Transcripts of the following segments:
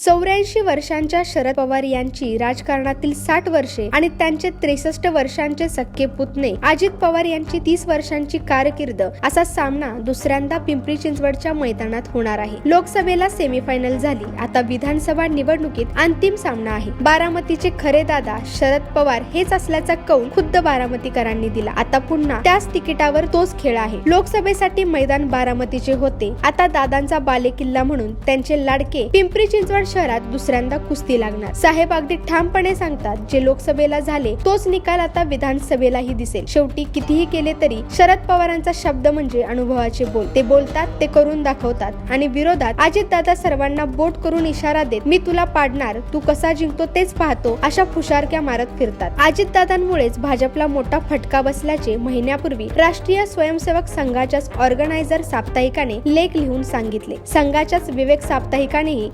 चौऱ्याऐंशी वर्षांच्या शरद पवार यांची राजकारणातील साठ वर्षे आणि त्यांचे त्रेसष्ट वर्षांचे सख्खे पुतणे अजित पवार यांची तीस वर्षांची कारकीर्द असा सामना दुसऱ्यांदा पिंपरी चिंचवडच्या मैदानात होणार आहे. लोकसभेला सेमीफायनल झाली. आता विधानसभा निवडणुकीत अंतिम सामना आहे. बारामतीचे खरे दादा शरद पवार हेच असल्याचा कौल खुद्द बारामतीकरांनी दिला. आता पुन्हा त्याच तिकिटावर तोच खेळ आहे. लोकसभेसाठी मैदान बारामतीचे होते. आता दादांचा बालेकिल्ला म्हणून त्यांचे लाडके पिंपरी चिंचवड शहरात दुसऱ्यांदा कुस्ती लागणार. साहेब अगदी ठामपणे सांगतात जे लोकसभेला झाले तोच निकाल आता विधानसभेलाही दिसेल. शेवटी कितीही केले तरी शरद पवारांचा शब्द म्हणजे अनुभवाचे बोल. ते बोलतात ते करून दाखवतात आणि विरोधात अजित दादा सर्वांना बोट करून इशारा देत मी तुला पाडणार तू कसा जिंकतो तेच पाहतो अशा फुशारक्या मारत फिरतात. अजित दादांमुळेच भाजपला मोठा फटका बसल्याचे महिन्यापूर्वी राष्ट्रीय स्वयंसेवक संघाच्याच ऑर्गनायझर साप्ताहिकाने लेख लिहून सांगितले. संघाच्याच विवेक साप्ताहिकानेही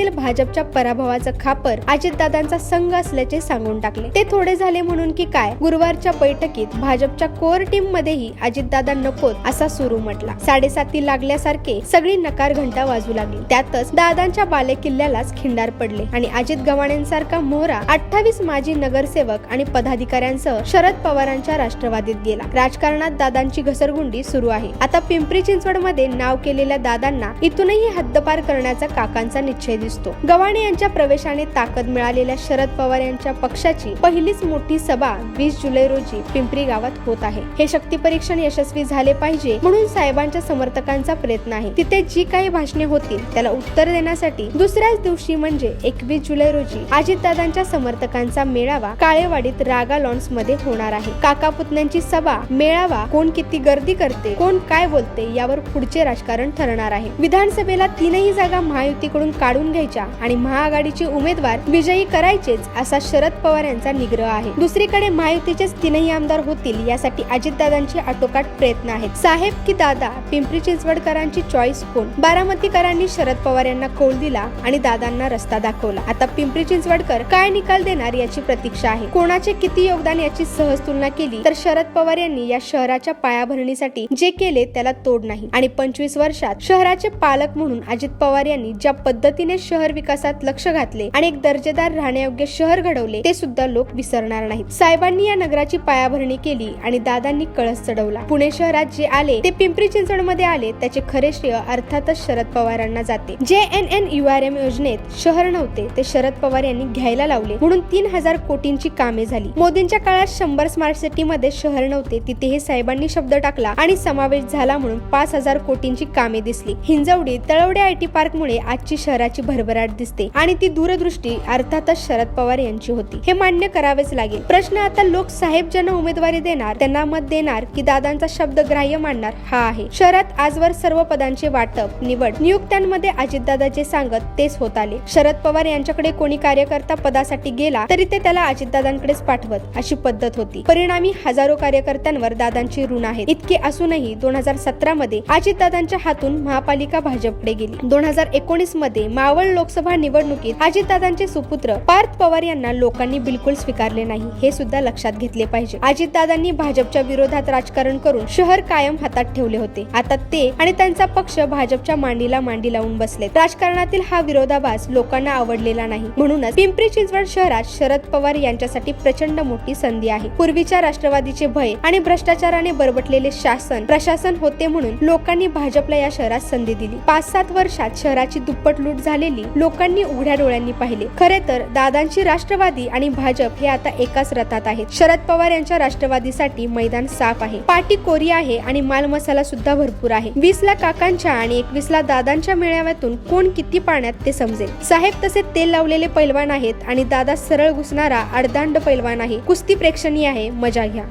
महाराष्ट्रातील भाजपच्या पराभवाचं खापर अजितदादांचा संघ असल्याचे सांगून टाकले. ते थोडे झाले म्हणून की काय? गुरुवारच्या बैठकीत भाजपच्या कोर टीम मध्येही अजितदादा नकोत असा सुरू म्हटला. साडेसाती लागल्यासारखे सगळी नकार घंटा वाजू लागली. त्यातच दादांच्या बालेकिल्ल्यालाच खिंडार पडले आणि अजित गव्हाणेंसारखा मोहरा अठ्ठावीस माजी नगरसेवक आणि पदाधिकाऱ्यांसह शरद पवारांच्या राष्ट्रवादीत गेला. राजकारणात दादांची घसरगुंडी सुरू आहे. आता पिंपरी चिंचवडमध्ये नाव केलेल्या दादांना इथूनही हद्दपार करण्याचा काकांचा निश्चय दिसतो गव्हाणे यांच्या प्रवेशाने ताकद मिळालेल्या शरद पवार यांच्या पक्षाची पहिलीच मोठी सभा वीस जुलै रोजी पिंपरी गावात होत आहे. हे शक्ती परीक्षण यशस्वी झाले पाहिजे म्हणून साहेबांच्या समर्थकांचा प्रयत्न आहे. तिथे जी काही भाषणे होतील त्याला उत्तर देण्यासाठी दुसऱ्याच दिवशी म्हणजे एकवीस जुलै रोजी अजितदादांच्या समर्थकांचा मेळावा काळेवाडीत रागा लॉन्समध्ये होणार आहे. काका पुतण्यांची सभा मेळावा कोण किती गर्दी करते कोण काय बोलते यावर पुढचे राजकारण ठरणार आहे. विधानसभेला तीनही जागा महायुतीकडून काढून घ्यायच्या आणि महाआघाडीचे उमेदवार विजयी करायचेच असा शरद पवार यांचा निग्रह आहे. दुसरीकडे महायुतीचेच तीनही आमदार होतील यासाठी अजितदादांचे आटोकाट प्रयत्न आहेत. साहेब की दादा पिंपरी चिंचवडकरांची चॉईस कोण? बारामतीकरांनी शरद पवार यांना कौल दिला आणि दादांना रस्ता दाखवला? आता पिंपरी चिंचवडकर काय निकाल देणार याची प्रतीक्षा आहे. कोणाचे किती योगदान याची सहज तुलना केली तर शरद पवार यांनी या शहराच्या पायाभरणीसाठी जे केले त्याला तोड नाही. आणि पंचवीस वर्षात शहराचे पालक म्हणून अजित पवार यांनी ज्या पद्धतीने शहर विकासात लक्ष घातले आणि एक दर्जेदार राहण्यायोग्य शहर घडवले ते सुद्धा लोक विसरणार नाहीत. साहेबांनी या नगराची पायाभरणी केली आणि दादांनी कळस चढवला. पुणे शहरात जे आले ते पिंपरी चिंचवडमध्ये आले त्याचे खरे श्रेय अर्थातच शरद पवारांना जाते. J N N U R M योजनेत शहर नव्हते ते शरद पवार यांनी घ्यायला लावले म्हणून तीन हजार कोटींची कामे झाली. मोदींच्या काळात शंभर स्मार्ट सिटी मध्ये शहर नव्हते तिथे हे साहेबांनी शब्द टाकला आणि समावेश झाला म्हणून पाच हजार कोटींची कामे दिसली. Hinjawadi Talawade I T park मुळे आजची शहराची भर भरभराट दिसते आणि ती दूरदृष्टी अर्थातच शरद पवार यांची होती. हे मान्य करावेच लागेल. प्रश्न आता लोक साहेब ज्यांना उमेदवारी देणार त्यांना मत देणार की दादांचा शब्द ग्राह्य मानणार हा आहे. शरद आजवर सर्व पदांचे वाटप निवड नियुक्त्यांमध्ये अजितदादा जे सांगत तेच होत आले. शरद पवार यांच्याकडे कोणी कार्यकर्ता पदासाठी गेला तरी ते त्याला अजितदादांकडेच पाठवत अशी पद्धत होती. परिणामी हजारो कार्यकर्त्यांवर दादांची ऋण आहेत. इतके असूनही दोन हजार सतरा मध्ये अजितदादांच्या हातून महापालिका भाजपकडे गेली. दोन हजार एकोणीसमध्ये मावळ लोकसभा निवडणुकीत अजितदादांचे सुपुत्र पार्थ पवार यांना लोकांनी बिलकुल स्वीकारले नाही हे सुद्धा लक्षात घेतले पाहिजे. अजितदादांनी भाजपच्या विरोधात राजकारण करून शहर कायम हातात ठेवले होते. आता ते आणि त्यांचा पक्ष भाजपच्या मांडीला मांडी लावून बसले. राजकारणातील हा विरोधाभास लोकांना आवडलेला नाही. म्हणूनच पिंपरी चिंचवड शहरात शरद पवार यांच्यासाठी प्रचंड मोठी संधी आहे. पूर्वीच्या राष्ट्रवादीचे भय आणि भ्रष्टाचाराने बरबटलेले शासन प्रशासन होते म्हणून लोकांनी भाजपला या शहरात संधी दिली. पाच सात वर्षात शहराची दुप्पट लूट झालेली लोकांनी उघड्या डोळ्यांनी पाहिले. खरे तर दादांची राष्ट्रवादी आणि भाजप हे आता एकाच रथात आहेत. शरद पवार यांच्या राष्ट्रवादीसाठी मैदान साफ आहे. पाठी कोरी आहे आणि माल मसाला सुद्धा भरपूर आहे. वीस ला काकांच्या आणि एकवीस ला दादांच्या मेळाव्यातून कोण किती पाण्यात ते समजेल. साहेब तसे तेल लावलेले पैलवान आहेत आणि दादा सरळ घुसणारा अर्धांड पैलवान आहे. कुस्ती प्रेक्षणीय आहे. मजा घ्या.